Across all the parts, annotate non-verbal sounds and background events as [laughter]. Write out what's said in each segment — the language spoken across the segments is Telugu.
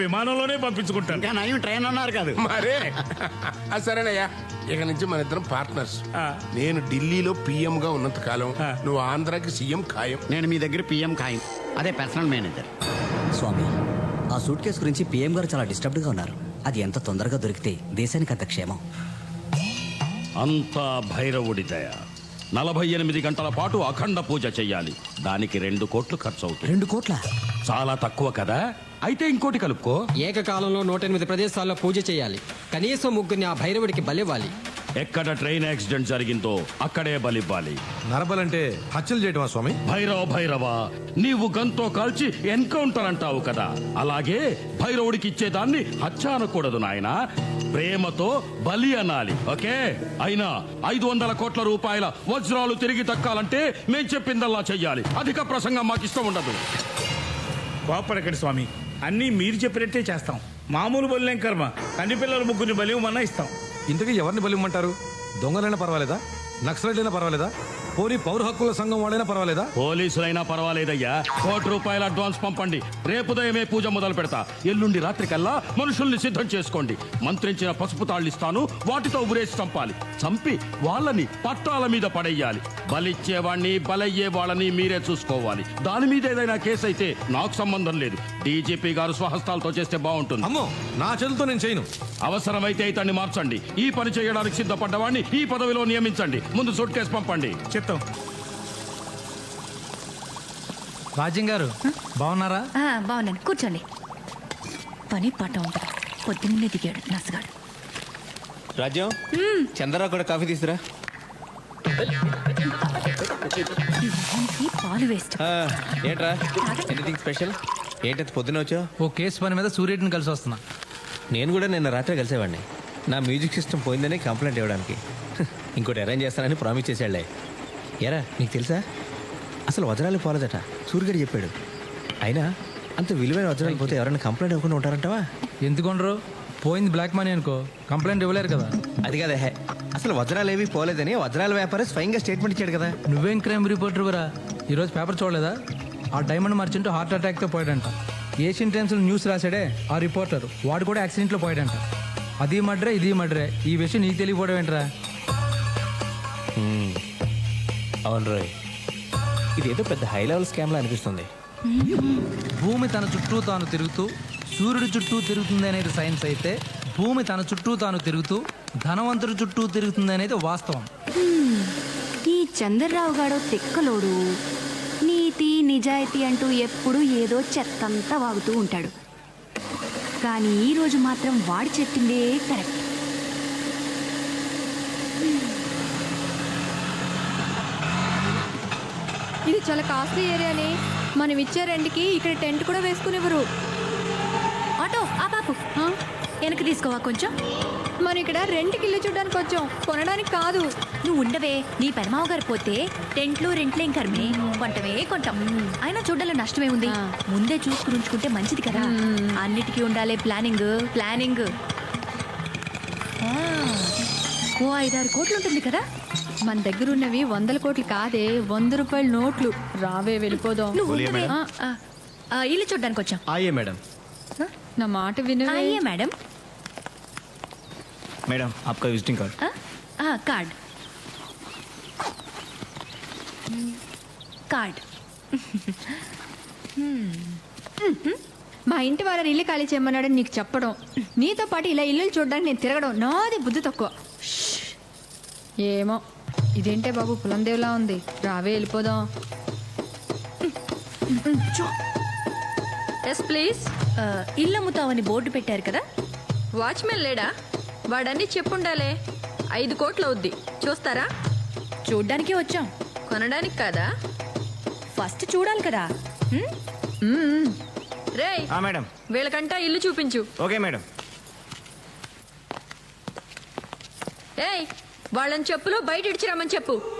విమానంలోనే పంపించుకుంటాను. ఇంకా నయం ట్రైన్ అన్నారు కాదు. మరే. ఆ, సరేనయ్యా. ఇక నుంచి మన ఇద్దరం పార్ట్నర్స్ ఆ. నేను ఢిల్లీలో పిఎం గా ఉన్నంత కాలం ఆ. నువ్వు ఆంధ్రాకి సీఎం ఖాయం. నేను మీ దగ్గర పిఎం ఖాయం. అదే పర్సనల్ మేనేజర్ స్వామి ఆ సూట్ కేసు గురించి పిఎం గారు చాలా డిస్టర్బ్డ్గా ఉన్నారు. అది ఎంత తొందరగా దొరికితే దేశానికి అంత క్షేమం? అంతా భైరవుడి దయ. నలభై ఎనిమిది గంటల పాటు అఖండ పూజ చెయ్యాలి. దానికి రెండు కోట్లు ఖర్చు అవుతుంది రెండు కోట్ల? చాలా తక్కువ కదా? అయితే ఇంకోటి కలుపుకో. ఏకకాలంలో నూట ఎనిమిది ప్రదేశాల్లో పూజ చేయాలి కనీసం ముగ్గురిని ఆ భైరవుడికి బలివ్వాలి. ఎక్కడ ట్రైన్ యాక్సిడెంట్ జరిగిందో అక్కడే బలివ్వాలి. నరబలంటే హత్యలు చేయటమా స్వామి? భైరవ భైరవ నీవు గంతో కాల్చి ఎన్కౌంటర్ అంటావు కదా. అలాగే భైరవుడికి ఇచ్చేదాన్ని హత్య అనకూడదు నాయన. ప్రేమతో బలి అనాలి ఓకే? అయినా ఐదు వందల కోట్ల రూపాయల వజ్రాలు తిరిగి దక్కాలంటే మేం చెప్పిందల్లా చెయ్యాలి. అధిక ప్రసంగం మాకు ఇష్టం ఉండదు. కోపడకండి స్వామి. అన్నీ మీరు చెప్పినట్టే చేస్తాం. మామూలు బలిలేం కర్మ. కన్ని పిల్లల ముగ్గురిని బలి ఇవ్వమన్నా ఇస్తాం. ఇంతకీ ఎవరిని బలిమ్మంటారు? దొంగలైనా పర్వాలేదా? నక్సలైట్ పర్వాలేదా? పోనీ పౌర హక్కుల సంఘం వాళ్ళైనా పర్వాలేదా? పోలీసులైనా పర్వాలేదయ్యా. కోటి రూపాయల అడ్వాన్స్ పంపండి. రేపు ఉదయమే పూజ మొదలు పెడతా. ఎల్లుండి రాత్రికల్లా మనుషుల్ని సిద్ధం చేసుకోండి. మంత్రించిన పసుపు తాళ్ళు ఇస్తాను వాటితో ఉరేసి చంపాలి. చంపి వాళ్ళని పట్టాల మీద పడేయాలి. బలిచ్చేవాణ్ణి బలయ్యే వాళ్ళని మీరే చూసుకోవాలి. దాని మీద ఏదైనా కేసు అయితే నాకు సంబంధం లేదు. డీజీపీ గారు స్వహస్తాలతో చేస్తే బాగుంటుంది. అమ్మో నా చేతులతో నేను చేయను. అవసరమైతే ఇతన్ని మార్చండి. ఈ పని చేయడానికి సిద్ధపడ్డవాడిని ఈ పదవిలో నియమించండి. ముందు సూట్ కేసు పంపండి చెప్తాం రాజ్యం గారు బాగున్నారా? ఆ, బాగున్నాను. కూర్చోండి. పని పాట ఉంటుంది. పొద్దున్నే దిగాడు నసగాడు రాజ్యం చంద్రరావు కూడా కాఫీ తీసురా. ఈ పాలు వేస్ట్. ఆ, ఏంట్రా? ఎనీథింగ్ స్పెషల్ ఏంటంత పొద్దున వచ్చావు? ఓ కేసు పని మీద సూర్యుడిని కలిసి వస్తున్నా. నేను కూడా నిన్న రాత్రి కలిసేవాడిని. నా మ్యూజిక్ సిస్టమ్ పోయిందని కంప్లైంట్ ఇవ్వడానికి. ఇంకోటి అరేంజ్ చేస్తానని ప్రామిస్ చేశాడులే. ఎరా నీకు తెలుసా? అసలు వజ్రాలు పోలేదట. సూర్యుడు చెప్పాడు. అయినా అంత విలువైన వజ్రాలు పోతే ఎవరైనా కంప్లైంట్ ఇవ్వకుండా ఉంటారంటావా? ఎందుకొండ్రు పోయింది బ్లాక్ మనీ అనుకో. కంప్లైంట్ ఇవ్వలేరు కదా. అది కదా. హే అసలు వజ్రాలు ఏవి పోలేదని వజ్రాల వ్యాపారి స్వయంగా స్టేట్మెంట్ ఇచ్చాడు కదా. నువ్వేం క్రైమ్ రిపోర్టర్ వరా ఈరోజు పేపర్ చూడలేదా? ఆ డైమండ్ మర్చెంట్ హార్ట్ అటాక్తో పోయాడంట. ఏషియన్ టైమ్స్లో న్యూస్ రాశాడే ఆ రిపోర్టర్ వాడు కూడా యాక్సిడెంట్లో పోయాడంట. అది మడ్రే ఇది మడ్రే ఈ విషయం నీకు తెలియకపోవడం ఏంట్రా? అవును రోయ్. ఇది ఏదో పెద్ద హై లెవెల్ స్కామ్లా అనిపిస్తుంది. భూమి తన చుట్టూ తాను తిరుగుతూ సూర్యుడి చుట్టూ తిరుగుతుంది అనేది సైన్స్ అయితే భూమి తన చుట్టూ తాను తిరుగుతూ ధనవంతుడి చుట్టూ తిరుగుతుంది అనేది వాస్తవం. ఈ చంద్రరావు గాడో తెక్కలోడు. నీతి నిజాయితీ అంటూ ఎప్పుడు ఏదో చెత్తంతా వాగుతూ ఉంటాడు. కానీ ఈ రోజు మాత్రం వాడు చెప్పిందే కరెక్ట్. చాలా కాస్ట్లీ ఏరియాని మనం ఇచ్చే రెంట్కి ఇక్కడ టెంట్ కూడా వేసుకునివ్వరు ఆటో ఆ పాపు వెనక్కి తీసుకోవా కొంచెం? మనం ఇక్కడ రెంట్కి ఇల్లు చూడడానికి వచ్చాం. కొనడానికి కాదు. నువ్వు ఉండవే. నీ పెనమావ గారు పోతే టెంట్లు రెంట్లేం కర్మే కొంటమే కొంటాం. అయినా చూడాల నష్టమే ఉంది. ముందే చూసుకుని ఉంచుకుంటే మంచిది కదా. అన్నిటికీ ఉండాలి ప్లానింగ్ ప్లానింగ్. ఓ ఐదారు కోట్లు ఉంటుంది కదా. మన దగ్గర ఉన్నవి వందల కోట్లు కాదే వంద రూపాయల నోట్లు. రావే వెళ్ళిపోదాం. ఆ, ఆ, ఆ, ఇల్లు చూడడానికి వచ్చాం. ఆయే మేడం. నా మాట అయ్యే మేడం. మేడం ఆప్కా విజిటింగ్ కార్డ్. ఆ, ఆ, కార్డ్. కార్డ్. మా ఇంటి వాళ్ళని ఇల్లు ఖాళీ చేయమన్నాడని నీకు చెప్పడం. నీతో పాటు ఇలా ఇల్లు చూడడానికి నేను తిరగడం నాది బుద్ధి తక్కువ. ఏమో ఇదేంటే బాబు పులందేవ్లా ఉంది. రావే వెళ్ళిపోదాం. ఎస్ ప్లీజ్ ఇల్లు అమ్ముతామని బోర్డు పెట్టారు కదా? వాచ్మెన్ లేడా? వాడన్నీ చెప్పుండాలే. ఐదు కోట్లు అవుద్ది. చూస్తారా? చూడ్డానికి వచ్చాం. కొనడానికి కాదా? ఫస్ట్ చూడాలి కదా. హ్మ్? రేయ్ మేడం. వీళ్ళకంటా ఇల్లు చూపించు. Okay madam. ఏయ్ వాళ్ళని చెప్పులో బయట ఇడిచిరామని చెప్పు.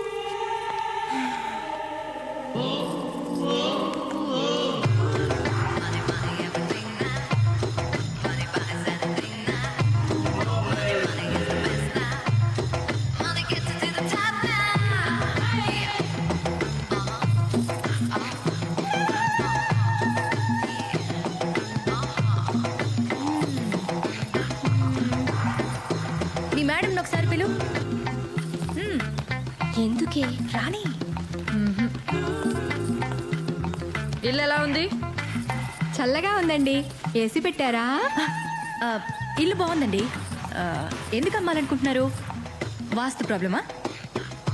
ఇల్లు ఎలా ఉంది? చల్లగా ఉందండి. ఏసీ పెట్టారా? ఆ, ఇల్లు బాగుందండి. ఆ, ఎందుకు అమ్మాలనుకుంటున్నారు? వాస్తు ప్రాబ్లమా?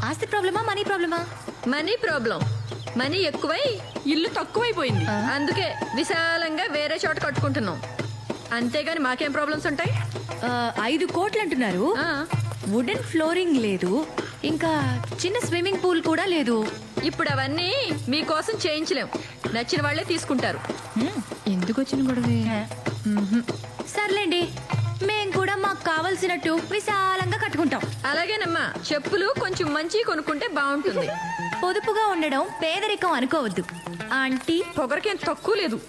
ఆస్తి ప్రాబ్లమా మనీ ప్రాబ్లమా? Money problem. మనీ ఎక్కువై ఇల్లు తక్కువైపోయింది. అందుకే విశాలంగా వేరే చోట కట్టుకుంటున్నాం. అంతేగాని మాకేం ప్రాబ్లమ్స్ ఉంటాయి? ఆ, ఐదు కోట్లు అంటున్నారు. ఆ, వుడెన్ ఫ్లోరింగ్ లేదు. ఇంకా చిన్న స్విమ్మింగ్ పూల్ కూడా లేదు. ఇప్పుడు అవన్నీ మీకోసం చేయించలేం. నచ్చిన వాళ్ళే తీసుకుంటారు. ఎందుకు వచ్చిన గొడవే? సర్లేండి మేం కూడా మాకు కావలసినట్టు విశాలంగా కట్టుకుంటాం. అలాగేనమ్మా చెప్పులు కొంచెం మంచి కొనుక్కుంటే బాగుంటుంది. పొదుపుగా ఉండడం పేదరికం అనుకోవద్దు. ఆంటీ. పొగరకేం తక్కువ లేదు.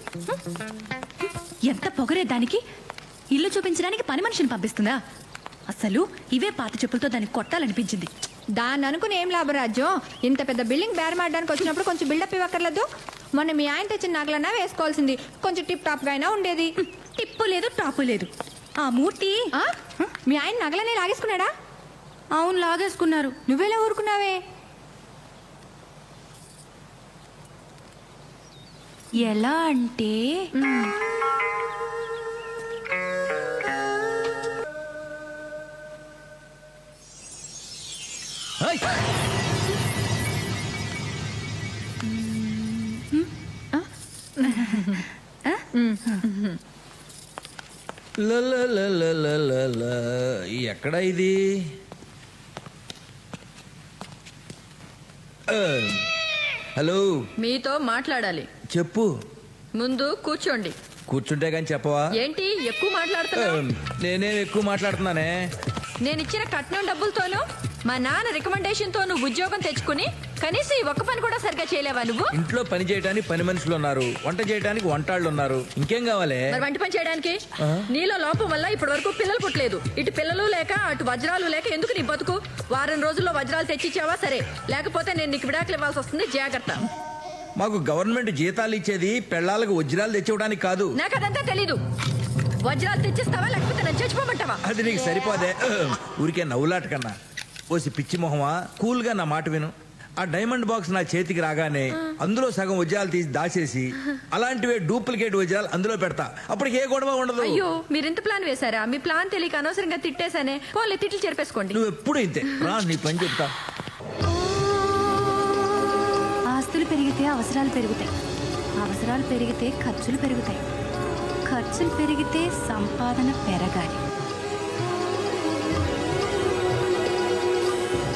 ఎంత పొగరే దానికి? ఇల్లు చూపించడానికి పని మనిషిని పంపిస్తుందా? అసలు ఇవే పాత చెప్పులతో దాన్ని కొట్టాలనిపించింది. దాన్ని అనుకుని ఏం లాభరాజ్యం ఇంత పెద్ద బిల్డింగ్ బేరమాడడానికి వచ్చినప్పుడు కొంచెం బిల్డప్ ఇవ్వక్కర్లేదు. మొన్న మీ ఆయన తెచ్చిన నగలన్నా వేసుకోవాల్సింది. కొంచెం టిప్ టాప్గా అయినా ఉండేది. టిప్పు లేదు టాపు లేదు. ఆ మూర్తి? ఆ? మీ ఆయన నగలనే లాగేసుకున్నాడా? అవును లాగేసుకున్నారు. నువ్వెలా ఊరుకున్నావే? ఎలా అంటే ఎక్కడ ఇది హలో మీతో మాట్లాడాలి చెప్పు ముందు కూర్చోండి కూర్చుంటే కానీ చెప్పవా ఏంటి ఎక్కువ ఆ, నేనే ఎక్కువ మాట్లాడుతున్నానే నేను ఇచ్చిన కట్నం డబ్బులతోనూ మా నాన్న రికమెండేషన్తో నువ్వు ఉద్యోగం తెచ్చుకుని కనీసం ఈ ఒక్క పని కూడా సరిగ్గా చేయలేవా నువ్వు? ఇంట్లో పని చేయడానికి పని మనుషులు ఉన్నారు వంట చేయడానికి వంటాళ్ళు ఉన్నారు. ఇంకేం కావాలి? మరి వంట పని చేయడానికి? నీలో లోపం వల్ల ఇప్పటి వరకు పిల్లలు పుట్టలేదు. ఇటు పిల్లలు లేక అటు వజ్రాలు లేక ఎందుకు నీ బతుకు? వారం రోజుల్లో వజ్రాలు తెచ్చిచ్చావా? సరే. లేకపోతే నేను నీకు విడాకులు ఇవ్వాల్సి వస్తుంది. జాగ్రత్త. మాకు గవర్నమెంట్ జీతాలు ఇచ్చేది పెళ్ళాలకు వజ్రాలు తెచ్చివ్వడానికి కాదు. నాకు అదంతా తెలీదు. వజ్రాలు తెచ్చిస్తావా? లేకపోతే నన్ను చచ్చిపోమంటావా? అది నీకు సరిపోదే. ఊరికే నవ్వులాట కన్నా. ఓసి పిచ్చి మొహమా? కూల్గా నా మాట విను. ఆ డైమండ్ బాక్స్ నా చేతికి రాగానే అందులో సగం వజ్రాలు తీసి దాచేసి అలాంటివే డూప్లికేట్ వజ్రాలు అందులో పెడతా. అప్పటికి ఏ గొడవ ఉండదు. అయ్యో మీరు ఇంత ప్లాన్ వేశారా? మీ ప్లాన్ తెలియక అనవసరంగా తిట్టేశానే. పోలే తిట్లు చెరిపేసుకోండి. నువ్వు ఎప్పుడు ఇంతే. రా నీ పని చెప్తా. ఆస్తులు పెరిగితే అవసరాలు పెరుగుతాయి. అవసరాలు పెరిగితే ఖర్చులు పెరుగుతాయి. ఖర్చులు పెరిగితే సంపాదన పెరగాలి.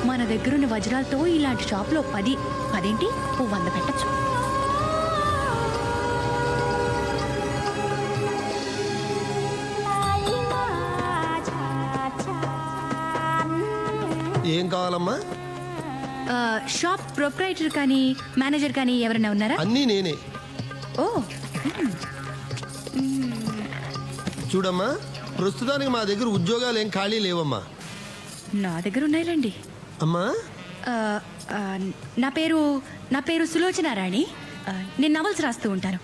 మన దగ్గరున్న వజ్రాలతో ఇలాంటి షాప్లో పది పదేంటి? ఓ వంద పెట్టచ్చు. ఏం కావాలమ్మా? షాప్ ప్రొప్రైటర్ కానీ మేనేజర్ కానీ ఎవరైనా ఉన్నారా? అన్నీ నేనే. ఓ చూడమ్మా ప్రస్తుతానికి మా దగ్గర ఉద్యోగాలు ఏం ఖాళీ లేవమ్మా. నా దగ్గర ఉన్నాయిలండి. అమ్మా? ఆ, ఆ, నా పేరు నా పేరు సులోచన రాణి ఆ, నేను నవల్స్ రాస్తూ ఉంటాను.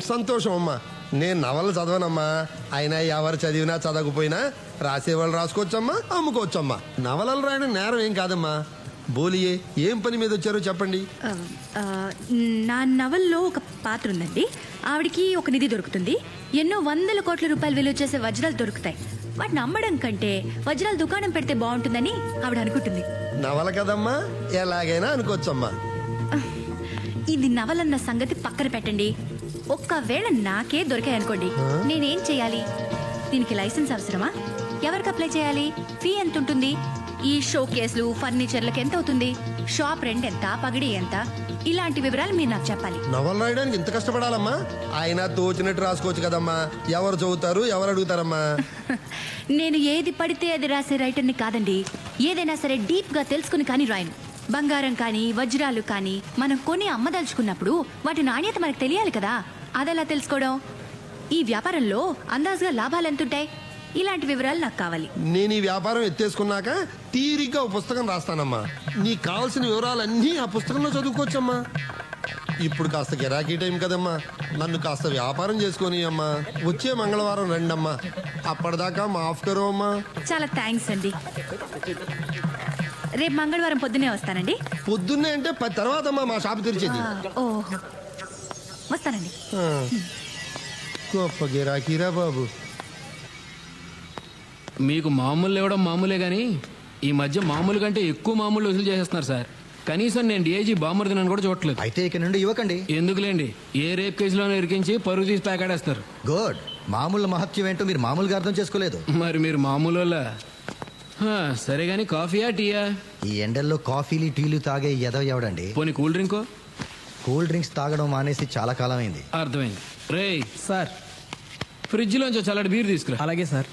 సంతోషం అమ్మా. నేను నవలు చదవనమ్మా. అయినా ఎవరు చదివినా చదవకపోయినా రాసేవాళ్ళు రాసుకోవచ్చమ్మా అమ్ముకోవచ్చమ్మా. నవలలు రాయడం నేరం ఏం కాదమ్మా. బోలియే ఏం పని మీద వచ్చారో చెప్పండి. ఆ, ఆ, నా నవల్లో ఒక పాత్ర ఉందండి. ఆవిడికి ఒక నిధి దొరుకుతుంది. ఎన్నో వందల కోట్ల రూపాయలు విలువ చేసే వజ్రాలు దొరుకుతాయి. వాటిని అమ్మడం కంటే వజ్రాల దుకాణం పెడితే బాగుంటుందని ఆవిడ అనుకుంటుంది. నవల కదమ్మా? ఎలాగైనా అనుకోవచ్చమ్మా. ఇది నవలన్న సంగతి పక్కన పెట్టండి. ఒక్కవేళ నాకే దొరికాయనుకోండి నేనేం చేయాలి? దీనికి లైసెన్స్ అవసరమా? ఎవరికి అప్లై చేయాలి? ఫీ ఎంత ఉంటుంది ఈ షో కేసులు ఫర్నిచర్లకు ఎంత అవుతుంది? షాప్ రెంట్ ఎంత పగిడి ఎంత? ఇలాంటి వివరాలు మీరు నాకు చెప్పాలి. నవలు రాయడానికి ఇంత కష్టపడాలమ్మా? అయినా తోచినట్టు రాసుకోవచ్చు కదమ్మా. ఎవరు చదువుతారు ఎవరు అడుగుతారమ్మా? [laughs] నేను ఏది పడితే అది రాసే రైటర్ని కాదండి. ఏదైనా సరే డీప్గా తెలుసుకుని కానీ రాయను. బంగారం కానీ వజ్రాలు కానీ మనం కొని అమ్మదలుచుకున్నప్పుడు వాటి నాణ్యత మనకు తెలియాలి కదా. అదెలా తెలుసుకోవడం? ఈ వ్యాపారంలో అందాజుగా లాభాలు ఎంతుంటాయి? ఇలాంటి వివరాలు నాకు కావాలి. నేను ఈ వ్యాపారం ఎత్తేసుకున్నాక తీరిగ్గా ఓ పుస్తకం రాస్తానమ్మా. నీకు కావాల్సిన వివరాలన్నీ ఆ పుస్తకంలో చదువుకోవచ్చమ్మా. ఇప్పుడు కాస్త గిరాకీ టైం కదమ్మా. నన్ను కాస్త వ్యాపారం చేసుకొని అమ్మా. వచ్చే మంగళవారం రండమ్మా. అప్పటిదాకా మాఫ్ కరో అమ్మా చాలా థ్యాంక్స్ అండి. రేపు మంగళవారం పొద్దునే వస్తానండి. పొద్దున్నే అంటే పది తర్వాత అమ్మా మా షాప్ తెరిచేది. ఆ, వస్తానండి. గొప్ప గిరాకీరా బాబు. మీకు మామూలు ఇవ్వడం మామూలే కానీ ఈ మధ్య మామూలు కంటే ఎక్కువ మామూలు వసూలు చేసేస్తున్నారు సార్. కనీసం నేను డిఐజీ బామర్దినని కూడా చూడట్లేదు. అయితే ఇక నుండి ఇవ్వకండి. ఎందుకులేండి? ఏ రేప్ కేసులోనే ఇరికించి పరుగు తీసి ప్యాకాడేస్తారు గుడ్. మామూలు మహత్యం ఏంటో మీరు మామూలుగా అర్థం చేసుకోలేదు. మరి మీరు మామూలు వాళ్ళ సరే కానీ కాఫీయా టీయా? ఈ ఎండల్లో కాఫీలు టీలు తాగే ఎదవ ఎవడండి? పోనీ కూల్ డ్రింకో? కూల్ డ్రింక్స్ తాగడం మానేసి చాలా కాలం అయింది అర్థమైంది. రేయ్ సార్. ఫ్రిడ్జ్లోంచి చల్లటి బీర్ తీసుకురా. అలాగే సార్.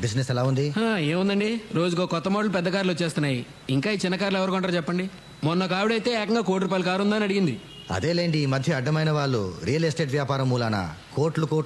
బిజినెస్ ఎలా ఉంది? ఏముందండి? రోజుకో కొత్త మోడల్ పెద్ద కార్లు వచ్చేస్తున్నాయి. ఇంకా ఈ చిన్న కార్లు ఎవరు కొంటారు చెప్పండి. మొన్న ఒక ఆవిడైతే ఏకంగా కోటి రూపాయల కారు ఉందని అడిగింది. అదేలేండి ఈ మధ్య అడ్డమైన వాళ్ళు రియల్ ఎస్టేట్ వ్యాపారం మూలాన కోట్లు కోట్లు